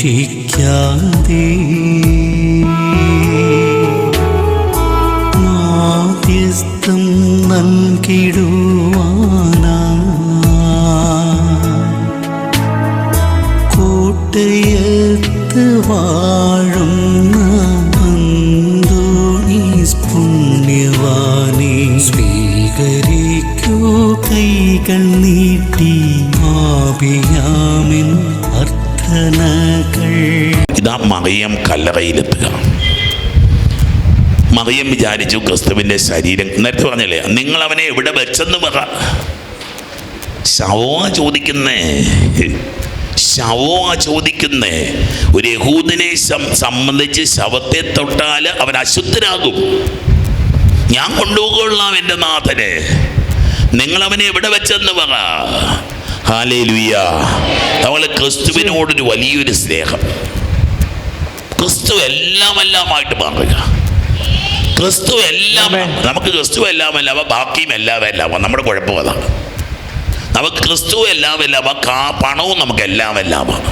শিখ മറിയം കല്ലറയിലെത്തുക. മറിയം വിചാരിച്ചു ക്രിസ്തുവിന്റെ ശരീരം. നേരത്തെ പറഞ്ഞല്ലേ നിങ്ങൾ അവനെ എവിടെ വെച്ചെന്ന് പറ. ശവോ ചോദിക്കുന്നേ. ശവോ ചോദിക്കുന്നേ. ഒരു യഹൂദിനെ സംബന്ധിച്ച് ശവത്തെ തൊട്ടാൽ അവൻ അശുദ്ധരാകും ഞാൻ കൊണ്ടുപോകൊള്ളാം എന്റെ നാഥനെ. നിങ്ങൾ അവനെ എവിടെ വെച്ചെന്ന് പറ. ഹാലേ ലുയ്യ അവൾ ക്രിസ്തുവിനോടൊരു വലിയൊരു സ്നേഹം. ക്രിസ്തു എല്ലാം എല്ലാമായിട്ട് മാറുക. ക്രിസ്തു എല്ലാം നമുക്ക് ക്രിസ്തു എല്ലാം എല്ലാം ബാക്കിയും എല്ലാം എല്ലാം നമ്മുടെ കുഴപ്പം അതാണ്. നമുക്ക് ക്രിസ്തു എല്ലാം എല്ലാം കാ പണവും നമുക്ക് എല്ലാം എല്ലാമാണ്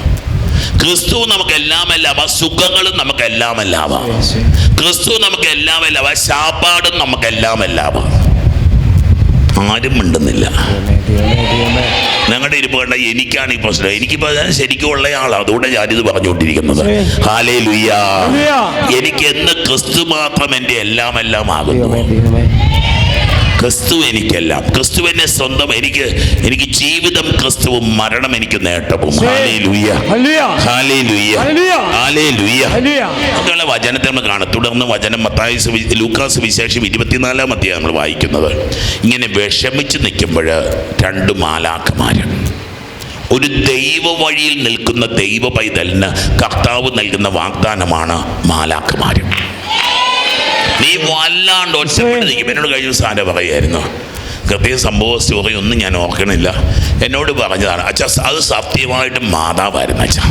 ക്രിസ്തു നമുക്ക് എല്ലാം എല്ലാം സുഖങ്ങളും നമുക്ക് എല്ലാം എല്ലാമാണ് ക്രിസ്തു നമുക്ക് എല്ലാം എല്ലാം ശാപ്പാടും നമുക്ക് എല്ലാം എല്ലാമാണ് ആരും മിണ്ടുന്നില്ല. ഞങ്ങളുടെ ഇരിപ്പ് കണ്ട എനിക്കാണ് ഈ പ്രശ്നം. എനിക്കിപ്പോ ശരിക്കും ഉള്ള ആളാണ് അതുകൊണ്ട് ഞാനിത് പറഞ്ഞുകൊണ്ടിരിക്കുന്നത്. ഹാലേ ലുയ്യ എനിക്ക് എന്ന് ക്രിസ്തു മാത്രം എന്റെ എല്ലാം എല്ലാം ആകുന്നു ക്രിസ്തു എനിക്കല്ല. ക്രിസ്തു എന്നെ സ്വന്തം എനിക്ക് എനിക്ക് ജീവിതം ക്രിസ്തുവും മരണം എനിക്ക് നേട്ടവും. അങ്ങനെയുള്ള വചനത്തെ നമ്മൾ കാണും. തുടർന്ന് വചനം മത്തായ ലൂക്കാസ് വിശേഷം ഇരുപത്തിനാലാം അധ്യായം നമ്മൾ വായിക്കുന്നത്. ഇങ്ങനെ വിഷമിച്ച് നിൽക്കുമ്പോൾ രണ്ട് മാലാക്കമാര് ഒരു ദൈവ വഴിയിൽ നിൽക്കുന്ന ദൈവ പൈതലിന് കർത്താവ് നൽകുന്ന വാഗ്ദാനമാണ് മാലാക്കന്മാർ നീ വല്ലാണ്ട് ഒറ്റപ്പെട്ട് എന്നോട് കഴിഞ്ഞ സാധനം പറയായിരുന്നു കൃത്യ സംഭവ സ്റ്റോറി ഒന്നും ഞാൻ ഓർക്കണില്ല. എന്നോട് പറഞ്ഞതാണ് അച്ഛാ അത് സത്യമായിട്ടും മാതാവായിരുന്നു അച്ഛാ.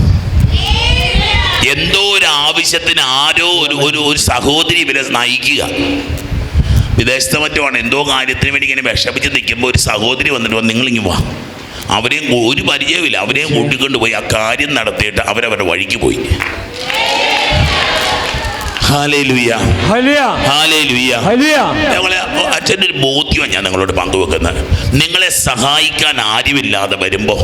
എന്തോ ഒരു ആവശ്യത്തിന് ആരോ ഒരു ഒരു ഒരു സഹോദരി ഇവരെ നയിക്കുക. വിദേശത്തെ മറ്റുമാണ് എന്തോ കാര്യത്തിന് വേണ്ടി ഇങ്ങനെ വിഷമിച്ച് നിൽക്കുമ്പോൾ ഒരു സഹോദരി വന്നിട്ട് വന്ന് നിങ്ങളിങ്ങ് വാ. അവരെയും ഒരു പരിചയമില്ല അവരെയും കൂട്ടിക്കൊണ്ട് പോയി ആ കാര്യം നടത്തിയിട്ട് അവരവരുടെ വഴിക്ക് പോയി ഹാലേ ലുയ്യ ഹാലേ ലുയ്യ ഞങ്ങളെ അച്ഛന്റെ ഒരു ബോധ്യമാണ് ഞാൻ നിങ്ങളോട് പങ്കുവെക്കുന്നത്. നിങ്ങളെ സഹായിക്കാൻ ആരുമില്ലാതെ വരുമ്പോൾ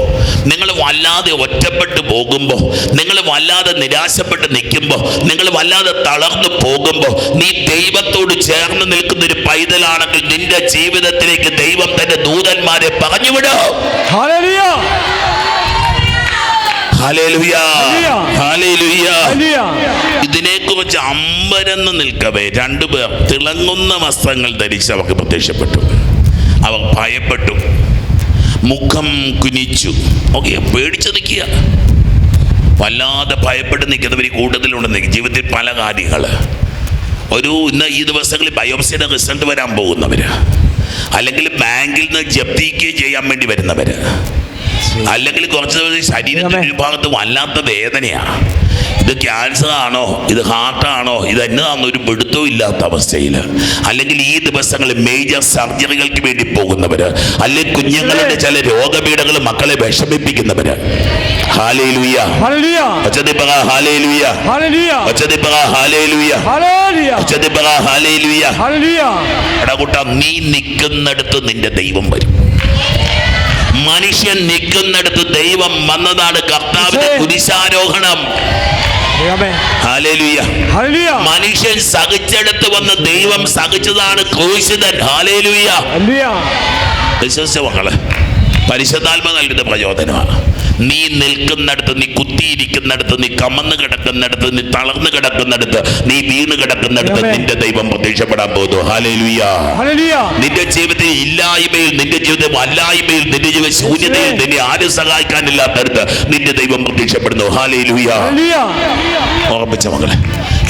നിങ്ങൾ വല്ലാതെ ഒറ്റപ്പെട്ടു പോകുമ്പോൾ നിങ്ങൾ വല്ലാതെ നിരാശപ്പെട്ട് നിൽക്കുമ്പോൾ നിങ്ങൾ വല്ലാതെ തളർന്നു പോകുമ്പോൾ നീ ദൈവത്തോട് ചേർന്ന് നിൽക്കുന്ന ഒരു പൈതലാണെങ്കിൽ നിന്റെ ജീവിതത്തിലേക്ക് ദൈവം തന്റെ ദൂതന്മാരെ പറഞ്ഞുവിടോ. ഹല്ലേലൂയ. ഇതിനെക്കുറിച്ച് അമ്പരന്ന് നിൽക്കവേ. രണ്ടുപേർ തിളങ്ങുന്ന വസ്ത്രങ്ങൾ ധരിച്ച് അവർക്ക് പ്രത്യക്ഷപ്പെട്ടു. അവർ ഭയപ്പെട്ടു. മുഖം കുനിച്ചു. ഓക്കെ പേടിച്ചു നിൽക്കുക. വല്ലാതെ ഭയപ്പെട്ട് നിൽക്കുന്നവർ ഈ കൂടുതലുണ്ട് ജീവിതത്തിൽ പല കാര്യങ്ങൾ ഒരു ഇന്ന് ഈ ദിവസങ്ങളിൽ ബയോപ്സിയുടെ റിസൾട്ട് വരാൻ പോകുന്നവർ അല്ലെങ്കിൽ ബാങ്കിൽ നിന്ന് ജപ്തിക്ക് ചെയ്യാൻ വേണ്ടി വരുന്നവര്. അല്ലെങ്കിൽ കുറച്ച് ദിവസം ശരീരത്തിന്റെ ഒരു ഭാഗത്ത് വല്ലാത്ത വേദനയാണ് ഇത് ക്യാൻസർ ആണോ? ഇത് ഹാർട്ടാണോ ഇത് എന്നതാണോ ഒരു പിടുത്തവും ഇല്ലാത്ത അവസ്ഥയിൽ അല്ലെങ്കിൽ ഈ ദിവസങ്ങളിൽ മേജർ സർജറികൾക്ക് വേണ്ടി പോകുന്നവര് അല്ലെങ്കിൽ കുഞ്ഞുങ്ങളുടെ ചില രോഗപീഠകൾ മക്കളെ വിഷമിപ്പിക്കുന്നവര്. നീ നിൽക്കുന്നിടത്ത് നിന്റെ ദൈവം വരും. മനുഷ്യൻ നിൽക്കുന്നിടത്ത് ദൈവം വന്നതാണ് കർത്താവിന്റെ കുരിശാരോഹണം. മനുഷ്യൻ സഹിച്ചെടുത്ത് വന്ന് ദൈവം സഹിച്ചതാണ് ക്രൂശിതൻ. വിശ്വസിച്ച മക്കൾ പരിശുദ്ധാത്മ നൽകുന്ന പ്രചോദനമാണ്. നീ നിൽക്കുന്നിടത്ത് നീ കുത്തിയിരിക്കുന്നിടത്ത് നീ കമന്ന് കിടക്കുന്നിടത്ത് നീ തളർന്നു കിടക്കുന്നിടത്ത് നീ വീണ് കിടക്കുന്നിടത്ത്. നിന്റെ ദൈവം പ്രത്യക്ഷപ്പെടാൻ പോകുന്നു. നിന്റെ ജീവിതത്തിൽ ഇല്ലായ്മയിൽ നിന്റെ ജീവിതം അല്ലായ്മയിൽ നിന്റെ ജീവിത ശൂന്യതയിൽ നിന്നെ ആരും സഹായിക്കാനില്ലാത്തടത്ത് നിന്റെ ദൈവം പ്രത്യക്ഷപ്പെടുന്നു. ഹാലേലുയ ഓർമ്മിച്ച മകളെ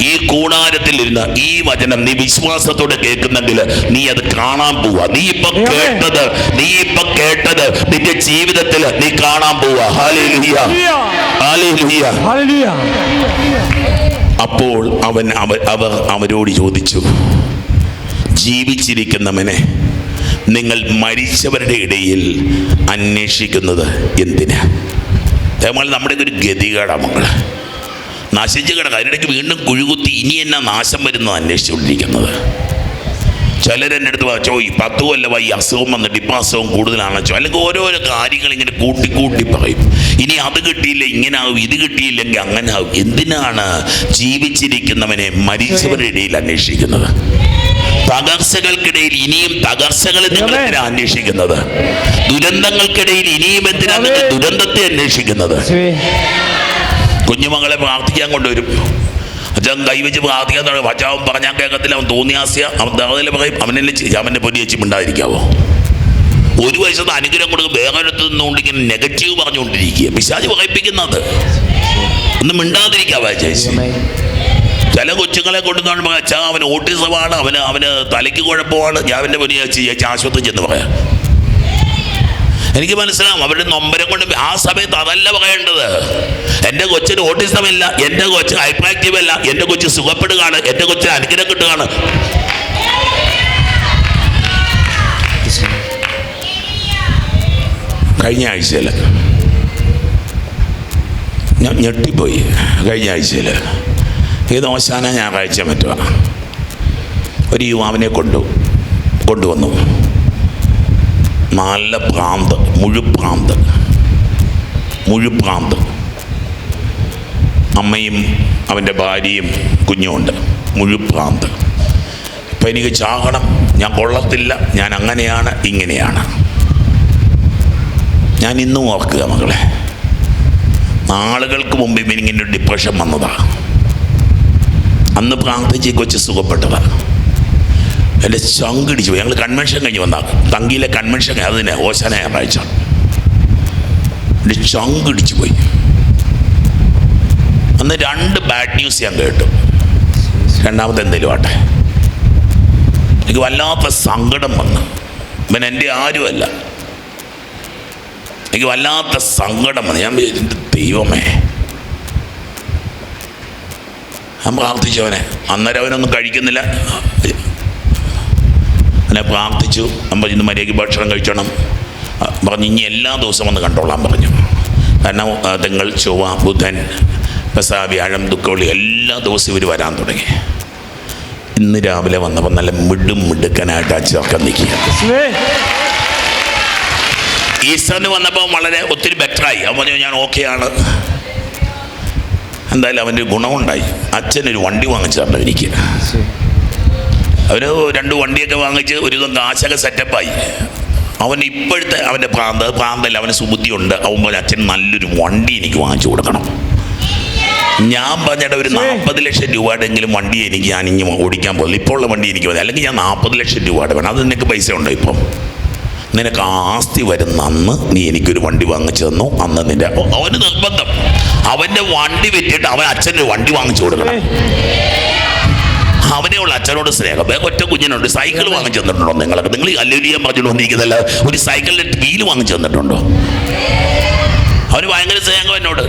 ഈ കൂടാരത്തിൽ ഇരുന്ന ഈ വചനം നീ വിശ്വാസത്തോടെ കേൾക്കുന്നെങ്കിൽ നീ അത് കാണാൻ പോവാ. നീ ഇപ്പൊ കേട്ടത് നീ ഇപ്പൊ കേട്ടത് നിന്റെ ജീവിതത്തിൽ നീ കാണാൻ പോവാ. അപ്പോൾ അവൻ അവ അവർ അവരോട് ചോദിച്ചു ജീവിച്ചിരിക്കുന്നവനെ നിങ്ങൾ മരിച്ചവരുടെ ഇടയിൽ അന്വേഷിക്കുന്നത് എന്തിനാ? നമ്മുടെ ഒരു ഗതികേടാ മക്കളെ നശിച്ച് കിടക്കുക അതിനിടയ്ക്ക് വീണ്ടും കുഴുകുത്തി ഇനി എന്നാ നാശം വരുന്നത് അന്വേഷിച്ചുകൊണ്ടിരിക്കുന്നത്. ചിലരെന്റെ അടുത്ത് വാച്ചോ ഈ പത്ത് കൊല്ലമായി ഈ അസുഖം വന്നിട്ട് ഇപ്പം അസുഖം അല്ലെങ്കിൽ ഓരോരോ കാര്യങ്ങൾ ഇങ്ങനെ കൂട്ടി കൂട്ടി പറയും. ഇനി അത് കിട്ടിയില്ല ഇങ്ങനെ ആവും ഇത് കിട്ടിയില്ലെങ്കിൽ അങ്ങനെ ആവും. എന്തിനാണ് ജീവിച്ചിരിക്കുന്നവനെ മരിച്ചവരുടെ ഇടയിൽ അന്വേഷിക്കുന്നത്? തകർച്ചകൾക്കിടയിൽ ഇനിയും തകർച്ചകൾ നിങ്ങൾ എന്തിനാ അന്വേഷിക്കുന്നത്? ദുരന്തങ്ങൾക്കിടയിൽ ഇനിയും എന്തിനാണ് നിങ്ങൾ ദുരന്തത്തെ അന്വേഷിക്കുന്നത്? കുഞ്ഞുമകളെ പ്രാർത്ഥിക്കാൻ കൊണ്ടുവരും. അച്ഛൻ കൈവച്ച് പ്രാർത്ഥിക്കാൻ തുടങ്ങി. അച്ഛാവൻ പറഞ്ഞാൽ കേൾക്കത്തില്ല. അവൻ തോന്നിയാസ്യ അവൻ തകതിൽ പറയും അവനെ ചെയ്യും അവന്റെ പൊടി വെച്ച് മിണ്ടാതിരിക്കാവോ ഒരു വയസ്സത്ത് അനുഗ്രഹം കൊടുക്കും വേറൊരിടത്ത് നിന്നുകൊണ്ട് ഇങ്ങനെ നെഗറ്റീവ് പറഞ്ഞുകൊണ്ടിരിക്കുക പിശാജ് പറയിപ്പിക്കുന്നത്. ഒന്നും മിണ്ടാതിരിക്കാവോ ചേച്ചി? ചില കൊച്ചുങ്ങളെ കൊണ്ട് കാണുമ്പോൾ അച്ഛാ അവന് ഓട്ടിസമാണ് അവന് അവന് തലയ്ക്ക് കുഴപ്പമാണ്. ഞാൻ അവന്റെ പൊടി വെച്ച് ചേച്ചി ആശുപത്രി ചെന്ന് പറയാം. എനിക്ക് മനസ്സിലാവും. അവരുടെ നൊമ്പരം കൊണ്ട് ആ സമയത്ത് അതല്ല പറയേണ്ടത്. എന്റെ കൊച്ചിന് ഓട്ടിസം ഇല്ല എന്റെ കൊച്ച് അട്രാക്റ്റീവ് അല്ല എന്റെ കൊച്ച് സുഖപ്പെടുകയാണ് എന്റെ കൊച്ചിന് അനുഗ്രഹം കിട്ടുകയാണ്. കഴിഞ്ഞ ആഴ്ചയിൽ ഞാൻ ഞെട്ടിപ്പോയി. കഴിഞ്ഞ ആഴ്ചയിൽ ഏത് ദോശാന ഞായറാഴ്ച പറ്റുക ഒരു യുവാവിനെ കൊണ്ടു കൊണ്ടുവന്നു. നല്ല ഭ്രാന്ത് മുഴുഭ്രാന്ത് മുഴുഭ്രാന്ത് അമ്മയും അവന്റെ ഭാര്യയും കുഞ്ഞുമുണ്ട്. മുഴുഭ്രാന്ത് ഇപ്പം എനിക്ക് ചാകണം. ഞാൻ കൊള്ളത്തില്ല. ഞാൻ അങ്ങനെയാണ് ഇങ്ങനെയാണ്. ഞാൻ ഇന്നും ഓർക്കുക മകളെ നാളുകൾക്ക് മുമ്പ് ഇവനിങ്ങനെ ഡിപ്രഷൻ വന്നതാണ് അന്ന് പ്രാർത്ഥിച്ച് കൊച്ചു സുഖപ്പെട്ടതാണ് സുഖപ്പെട്ടതാ. എന്റെ ചങ്കിടിച്ചു പോയി. ഞങ്ങൾ കൺവെൻഷൻ കഴിഞ്ഞ് വന്നാ. തങ്കിയിലെ കൺവെൻഷൻ അത് തന്നെ ഓശാന ഞായറാഴ്ച എന്റെ ചങ്കിടിച്ചു പോയി. അന്ന് രണ്ട് ബാഡ് ന്യൂസ് ഞാൻ കേട്ടു. രണ്ടാമത്തെ എന്തെങ്കിലും ആട്ടെ? എനിക്ക് വല്ലാത്ത സങ്കടം വന്നു. ഇവൻ എന്റെ ആരുമല്ല എനിക്ക് വല്ലാത്ത സങ്കടം വന്നു. ഞാൻ എന്റെ ദൈവമേ. ഞാൻ പ്രാർത്ഥിച്ചവനെ അന്നേരം അവനൊന്നും കഴിക്കുന്നില്ല. അങ്ങനെ പ്രാർത്ഥിച്ചു. നമ്മൾ ഇന്ന് മര്യാദയ്ക്ക് ഭക്ഷണം കഴിച്ചണം. പറഞ്ഞു ഇനി എല്ലാ ദിവസവും വന്ന് കണ്ടോളാം പറഞ്ഞു. കാരണം തിങ്കൾ ചൊവ്വ ബുധൻ പെസാ വ്യാഴം ദുഃഖവെള്ളി എല്ലാ ദിവസവും ഇവർ വരാൻ തുടങ്ങി. ഇന്ന് രാവിലെ വന്നപ്പോൾ നല്ല മിടും മിടുക്കനായിട്ട് അച്ഛനൊക്കെ നിൽക്കുക ഈസ്റ്ററിന് വന്നപ്പോൾ വളരെ ഒത്തിരി ബെറ്ററായി അവൻ പറഞ്ഞു ഞാൻ ഓക്കെയാണ് എന്തായാലും അവന്റെ ഗുണമുണ്ടായി. അച്ഛനൊരു വണ്ടി വാങ്ങിച്ചു തരണം എനിക്ക് അവന് രണ്ട് വണ്ടിയൊക്കെ വാങ്ങിച്ച് ഒരു കാശൊക്കെ സെറ്റപ്പായി. അവൻ ഇപ്പോഴത്തെ അവന്റെ പ്രാന്ത പ്രാന്തല്ല അവന് സുബുദ്ധിയുണ്ട്. അവൻ പോലെ അച്ഛൻ നല്ലൊരു വണ്ടി എനിക്ക് വാങ്ങിച്ചു കൊടുക്കണം. ഞാൻ പറഞ്ഞിട്ട് ഒരു നാൽപ്പത് ലക്ഷം രൂപയുടെങ്കിലും വണ്ടി എനിക്ക് ഞാൻ ഇനി ഓടിക്കാൻ പോകുന്നു ഇപ്പോൾ ഉള്ള വണ്ടി എനിക്ക് മതി അല്ലെങ്കിൽ ഞാൻ നാൽപ്പത് ലക്ഷം രൂപയുടെ വേണം. അത് നിനക്ക് പൈസ ഉണ്ടോ ഇപ്പം? നിനക്ക് ആസ്തി വരുന്ന അന്ന് നീ എനിക്കൊരു വണ്ടി വാങ്ങിച്ചു തന്നു. അന്ന് നിന്റെ അവന് നിർബന്ധം. അവന്റെ വണ്ടി വിറ്റിട്ട് അവൻ അച്ഛന്റെ വണ്ടി വാങ്ങിച്ചു കൊടുക്കണം. അവനെ ഉള്ള അച്ഛനോട് സ്നേഹം. ഒറ്റ കുഞ്ഞിനുണ്ട്. സൈക്കിൾ വാങ്ങിച്ചു തന്നിട്ടുണ്ടോ നിങ്ങളൊക്കെ? നിങ്ങൾ അല്ലുലിയാൻ പറഞ്ഞിട്ട് വന്നിരിക്കുന്നല്ല ഒരു സൈക്കിളിന്റെ വീൽ വാങ്ങിച്ചു തന്നിട്ടുണ്ടോ? അവന് ഭയങ്കര സ്നേഹം എന്നോട്.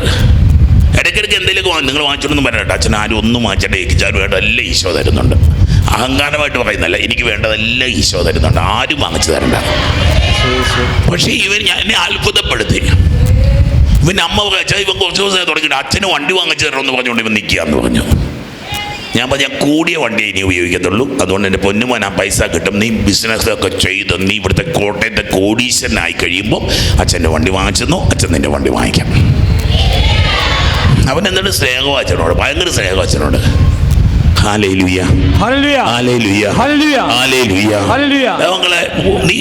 ഇടയ്ക്കിടയ്ക്ക് എന്തെങ്കിലും വാങ്ങി നിങ്ങൾ വാങ്ങിച്ചിട്ടൊന്നും പറയട്ടെ അച്ഛൻ ആരും ഒന്നും വാങ്ങിച്ചിട്ട് ഏക്കിച്ചാലും വേണ്ട. എല്ലാം ഈശോ തരുന്നുണ്ട്. അഹങ്കാരമായിട്ട് പറയുന്നല്ല എനിക്ക് വേണ്ടതെല്ലാം ഈശോ തരുന്നുണ്ട്. ആരും വാങ്ങിച്ചു തരണ്ട. പക്ഷേ ഇവൻ എന്നെ അത്ഭുതപ്പെടുത്തി. ഇവൻ അമ്മ വെച്ചാൽ ഇവൻ കുറച്ച് ദിവസം തുടങ്ങിയിട്ട് അച്ഛന് വണ്ടി വാങ്ങിച്ചു തരണമെന്ന് പറഞ്ഞുകൊണ്ട് ഇവൻ നിൽക്കുക എന്ന് പറഞ്ഞു. ഞാൻ പറഞ്ഞ കൂടിയ വണ്ടിയെ ഇനി ഉപയോഗിക്കത്തുള്ളൂ. അതുകൊണ്ട് എന്റെ പൊന്നുമോൻ ആ പൈസ കിട്ടും. നീ ബിസിനസ്സൊക്കെ ചെയ്ത് നീ ഇവിടുത്തെ കോട്ടയത്തെ കോടീശ്വരനായി കഴിയുമ്പോൾ അച്ഛന്റെ വണ്ടി വാങ്ങിച്ചെന്നു അച്ഛൻ നിന്റെ വണ്ടി വാങ്ങിക്കാം. അവൻ എന്നിട്ട് സ്നേഹം അച്ഛനോട് ഭയങ്കര സ്നേഹം അച്ഛനോട്.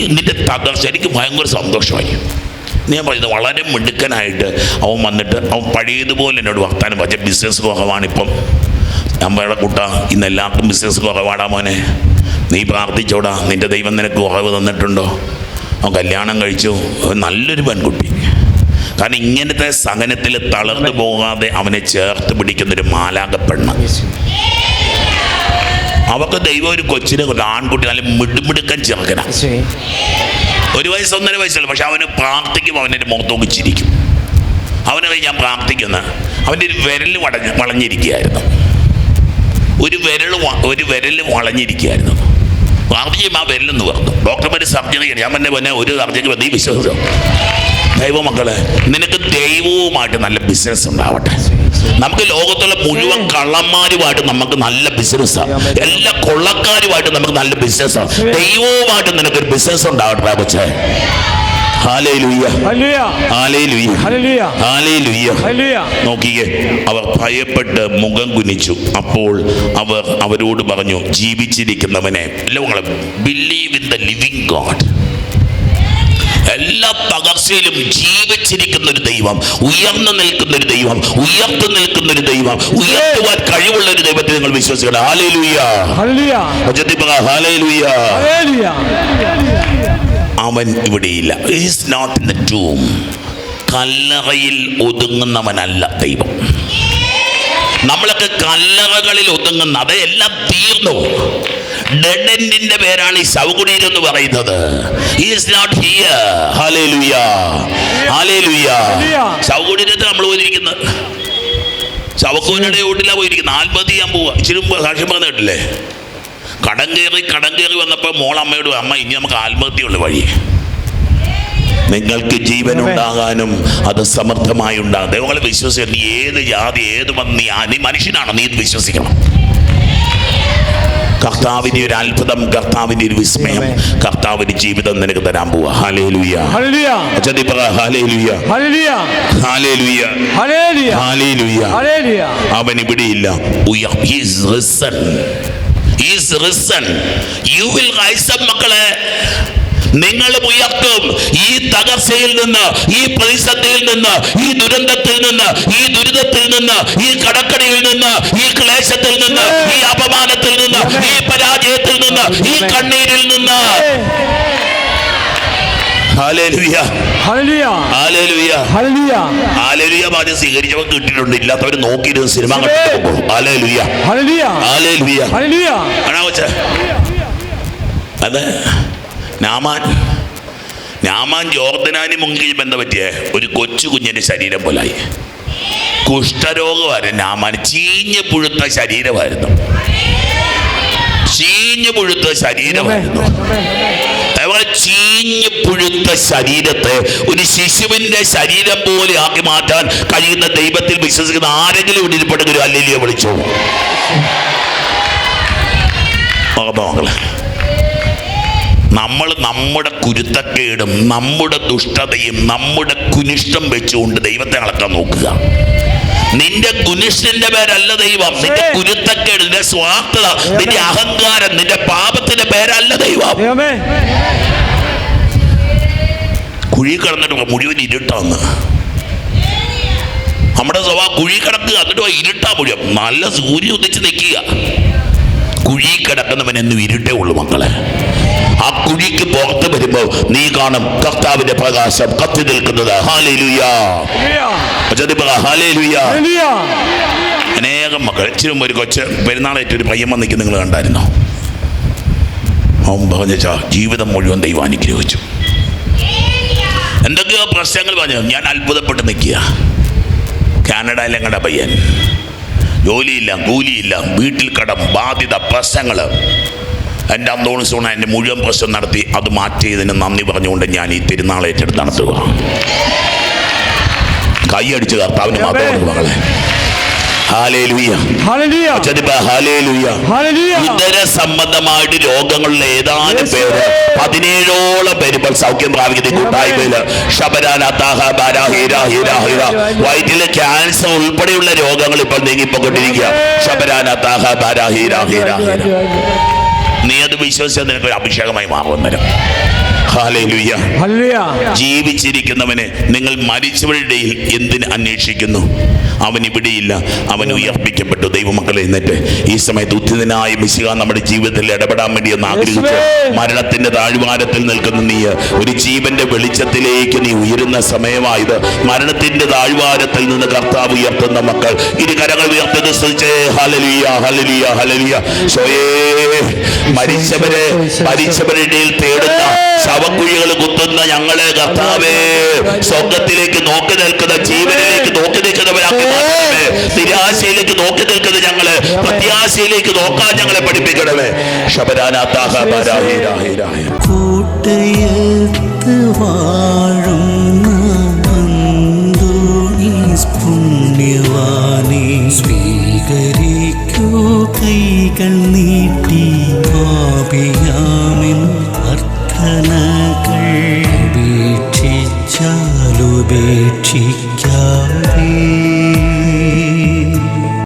നിന്റെ തകർച്ച എനിക്ക് ഭയങ്കര സന്തോഷമായി. നീ ഞാൻ പറയുന്നത് വളരെ മിടുക്കനായിട്ട് അവൻ വന്നിട്ട് അവൻ പഴയതുപോലെ എന്നോട് വർത്താനം പറ്റിയ ബിസിനസ് കുറവാണിപ്പം ഞാൻ കുട്ട ഇന്ന് എല്ലാവർക്കും ബിസിനസ് കുറവാടാ മോനെ. നീ പ്രാർത്ഥിച്ചോടാ നിന്റെ ദൈവം നിനക്ക് കുറവ് തന്നിട്ടുണ്ടോ? അവൻ കല്യാണം കഴിച്ചു നല്ലൊരു പെൺകുട്ടി. കാരണം ഇങ്ങനത്തെ സഹനത്തിൽ തളർന്നു പോകാതെ അവനെ ചേർത്ത് പിടിക്കുന്നൊരു മാലാക പെണ്ണ്. അവക്ക് ദൈവം ഒരു കൊച്ചിനെ കൊണ്ട് ആൺകുട്ടി നല്ല മിടുമിടുക്കൻ ചെറുക്കനാ. ഒരു വയസ്സ് ഒന്നര വയസ്സുള്ള പക്ഷെ അവന് പ്രാർത്ഥിക്കും അവന്റെ മുഖത്തോക്ക് ചിരിക്കും. അവനെ ഞാൻ പ്രാർത്ഥിക്കുന്ന. അവന്റെ ഒരു വിരൽ വളഞ്ഞ് വളഞ്ഞിരിക്കുകയായിരുന്നു. ഒരു വിരൽ ഒരു വിരൽ വളഞ്ഞിരിക്കുകയായിരുന്നു. പ്രാർത്ഥിക്കുമ്പോൾ ആ വിരലെന്ന് പറഞ്ഞു ഡോക്ടർമാർ സർജറി ഞാൻ പറഞ്ഞ പിന്നെ ഒരു സർജറി നീ വിശ്വസിച്ചോ? ദൈവമക്കളെ നിനക്ക് ദൈവവുമായിട്ട് നല്ല ബിസിനസ് ഉണ്ടാവട്ടെ. നമുക്ക് ലോകത്തുള്ള മുഴുവൻ കള്ളന്മാരുമായിട്ട് നമുക്ക് നല്ല ബിസിനസ്സാണ് എല്ലാ കൊള്ളക്കാരുമായിട്ട് നമുക്ക് നല്ല ബിസിനസ്സാണ് ദൈവവുമായിട്ട് നിനക്കൊരു ബിസിനസ് ഉണ്ടാവട്ടെ പക്ഷേ ഹല്ലേലൂയ അവർ ഭയപ്പെട്ട് മുഖം കുനിച്ചു. അപ്പോൾ അവർ അവരോട് പറഞ്ഞു ജീവിച്ചിരിക്കുന്നവനെ ലോകങ്ങളെ believe in the living God എല്ലാ തകർച്ചയിലും ജീവിച്ചിരിക്കുന്ന ഒരു ദൈവം ഉയർന്നു നിൽക്കുന്ന ഒരു ദൈവം ഉയർത്തു നിൽക്കുന്ന ഒരു ദൈവം ഉയർത്തുവാൻ കഴിവുള്ള ഒരു ദൈവത്തെ നിങ്ങൾ വിശ്വസിക്കണം. ഹാലേ പറ, ഹാലേലുയ്യ ഹല്ലേലൂയ അവൻ ഇവിടെയില്ല. Is not in the tomb കല്ലറയിൽ ഒതുങ്ങുന്നവനല്ല ദൈവം. നമ്മളൊക്കെ കല്ലറകളിൽ ഒതുങ്ങുന്ന അതെല്ലാം തീർന്നു. ഡെഡ് എൻഡിന്റെ പേരാണ് ഈ ശവകുടീരം എന്ന് പറയുന്നത്. ഈസ് നോട്ട് ഹിയർ ശവകുടീരത്തിൽ നമ്മൾ പോയിരിക്കുന്നത് ശവക്കൂനയുടെ വീട്ടിലാണ് പോയിരിക്കുന്നത്. ആത്മഹത്യ ഞാൻ പോവുക ഇച്ചിരി സാക്ഷ്യം പറഞ്ഞ കേട്ടില്ലേ കടം കയറി കടം കയറി വന്നപ്പോൾ മോൾ അമ്മയോട് അമ്മ ഇനി നമുക്ക് ആത്മഹത്യയുള്ള വഴി. നിങ്ങൾക്ക് ജീവൻ ഉണ്ടാകാനും അത് സമർത്ഥമായി ഉണ്ടാകും ദൈവങ്ങളെ വിശ്വസിക്കണം നീ ഏത് ജാതി ഏത് വന്ന് നീ നീ മനുഷ്യനാണ് നീ വിശ്വസിക്കണം. കർത്താവിന്റെ ഒരു അത്ഭുതം കർത്താവിന്റെ ഒരു വിസ്മയം കർത്താവിന്റെ ജീവിതം നിനക്ക് തരാൻ പോവാ. ഹാലേലുയ അവൻ ഇവിടെയില്ല. ഉയ- റിസൺ യു വിൽ റൈസ് മക്കളെ. നിങ്ങൾ ഉയർത്തും. ഈ തകർച്ചയിൽ നിന്ന് ഈ പ്രതിസന്ധിയിൽ നിന്ന് ഈ ദുരന്തത്തിൽ നിന്ന് ഈ ദുരിതത്തിൽ നിന്ന് ഈ കടക്കടിയിൽ നിന്ന് ഈ ക്ലേശത്തിൽ നിന്ന് ഈ അപമാനത്തിൽ നിന്ന് ഈ പരാജയത്തിൽ നിന്ന് ഈ കണ്ണീരിൽ നിന്ന്. സ്വീകരിച്ചവൻ കിട്ടിയിട്ടുണ്ട്. ഇല്ലാത്തവർ നോക്കിയിരുന്ന് സിനിമ അത് നാമാൻ നാമാൻ ജോർദനാനി മുങ്ങിൽ ബന്ധം പറ്റിയ. ഒരു കൊച്ചു കുഞ്ഞിന്റെ ശരീരം പോലായി. കുഷ്ഠരോഗമായിരുന്നു നാമാൻ ചീഞ്ഞ് പുഴുത്ത ശരീരമായിരുന്നു. ചീഞ്ഞ് പുഴുത്ത ശരീരമായിരുന്നു. ചീഞ്ഞ് പുഴുത്ത ശരീരത്തെ ഒരു ശിശുവിന്റെ ശരീരം പോലെ ആക്കി മാറ്റാൻ കഴിയുന്ന ദൈവത്തിൽ വിശ്വസിക്കുന്ന ആരെങ്കിലും ഇവിടെ ഒരു അല്ലെങ്കിൽ വിളിച്ചോ. മകളെ. നമ്മൾ നമ്മുടെ കുരുത്തക്കേടും നമ്മുടെ ദുഷ്ടതയും നമ്മുടെ കുനിഷ്ടം വെച്ചുകൊണ്ട് ദൈവത്തെ അളക്കാൻ നോക്കുക. നിന്റെ കുനിഷ്ടന്റെ പേരല്ല ദൈവം നിന്റെ കുരുത്തക്കേട് നിന്റെ സ്വാർത്ഥത നിന്റെ അഹങ്കാരം നിന്റെ പാപത്തിന്റെ പേരല്ല ദൈവം. കുഴി കിടന്നിട്ട് മുഴുവൻ ഇരുട്ടാന്ന്. നമ്മുടെ സ്വഭാവ കുഴി കിടക്കുക എന്നിട്ട് ഇരുട്ടാ മുഴുവൻ. നല്ല സൂര്യ ഉദിച്ച് നിൽക്കുക. കുഴി കിടക്കുന്നവൻ എന്നും ഇരുട്ടേ ഉള്ളൂ മക്കളെ. ആ കുഴിക്ക് പുറത്ത് വരുമ്പോൾ നീ കാണും കർത്താവിന്റെ പ്രകാശം കത്തി നിൽക്കുന്നത്. അനേകം മക്കൾ ഇച്ചിരി ഒരു കൊച്ച് പെരുന്നാളായിട്ട് ഒരു പയ്യമ്മ വന്നിക്ക് നിങ്ങൾ കണ്ടായിരുന്നോ? അവൻ പറഞ്ഞ ജീവിതം മുഴുവൻ ദൈവം അനുഗ്രഹിച്ചു എന്തൊക്കെയോ പ്രശ്നങ്ങൾ പറഞ്ഞു. ഞാൻ അത്ഭുതപ്പെട്ട് നിൽക്കുക. കാനഡയിലെ ഞങ്ങളുടെ പയ്യൻ. ജോലിയില്ല കൂലിയില്ല വീട്ടിൽ കടം ബാധ്യത പ്രശ്നങ്ങൾ. എന്റെ അന്തോണി സോണ എന്റെ മുഴുവൻ പ്രശ്നം നടത്തി അത് മാറ്റിയതിന് നന്ദി പറഞ്ഞുകൊണ്ട് ഞാൻ ഈ തിരുനാൾ ഏറ്റെടുത്ത് നടത്തുക. കൈയടിച്ച് കർത്താവിന് മാത്രമാണ് മകളെ. ഹാലേലുയ്യ ഹല്ലേലൂയ ചതിപ്പ ഹാലേലുയ്യ ഹല്ലേലൂയ ഉദര സംബന്ധമായിട്ട് രോഗങ്ങളിലെ ഏതാനും പേര് പതിനേഴോളം പേര് ഇപ്പോൾ സൗഖ്യം പ്രാപിക്കുന്ന. കൂട്ടായ്മയിൽ വയറ്റിലെ ക്യാൻസർ ഉൾപ്പെടെയുള്ള രോഗങ്ങൾ ഇപ്പോൾ നീങ്ങിപ്പോയിക്കൊണ്ടിരിക്കുക. ശബരാന താഹ ബാര ഹീര ഹീര ഹീര. നീ അത് വിശ്വസിച്ചാൽ നിനക്ക് അഭിഷേകമായി മാറുന്നേരം ജീവിച്ചിരിക്കുന്നവനെ നിങ്ങൾ മരിച്ചവരുടെ എന്തിന് അന്വേഷിക്കുന്നു? അവൻ ഇവിടെയില്ല അവൻ ഉയർപ്പിക്കപ്പെട്ടു. ദൈവമക്കളെ എന്നിട്ട് ഈ സമയത്ത് ഉദ്ധിതനായ മിശിക നമ്മുടെ ജീവിതത്തിൽ ഇടപെടാൻ വേണ്ടി ഒന്ന് ആഗ്രഹിച്ചു. മരണത്തിന്റെ താഴ്വാരത്തിൽ നിൽക്കുന്ന നീ ഒരു ജീവന്റെ വെളിച്ചത്തിലേക്ക് നീ ഉയരുന്ന സമയമായത്. മരണത്തിന്റെ താഴ്വാരത്തിൽ നിന്ന് കർത്താവ് ഉയർത്തുന്ന മക്കൾ ഇരു കരങ്ങൾ ഉയർത്തത് ശ്രദ്ധിച്ചേ ഹലലിയ ഹലലിയ ഹലലിയ സ്വയേ മരിച്ചവരെ മരിച്ചവരുടെ ഇടയിൽ തേടുന്ന ശവക്കുഴികൾ കുത്തുന്ന ഞങ്ങളെ കർത്താവേ സ്വർഗത്തിലേക്ക് നോക്കി നിൽക്കുന്ന ജീവനിലേക്ക് നോക്കി നിൽക്കുന്നവരാക്കി മാറ്റണമേ. നിരാശയിലേക്ക് നോക്കി നിൽക്കുന്ന നിൽക്കുന്നത് ഞങ്ങൾ. പ്രത്യാശയിലേക്ക് നോക്കാൻ ഞങ്ങളെ പഠിപ്പിക്കണമേ. കൂട്ടയത്ത് സ്വീകരിക്കൂ. കൈകൾ നീട്ടി പാപിയാമിൻ അർത്ഥനകൾ ഉപേക്ഷിച്ചാലുപേക്ഷിക്കും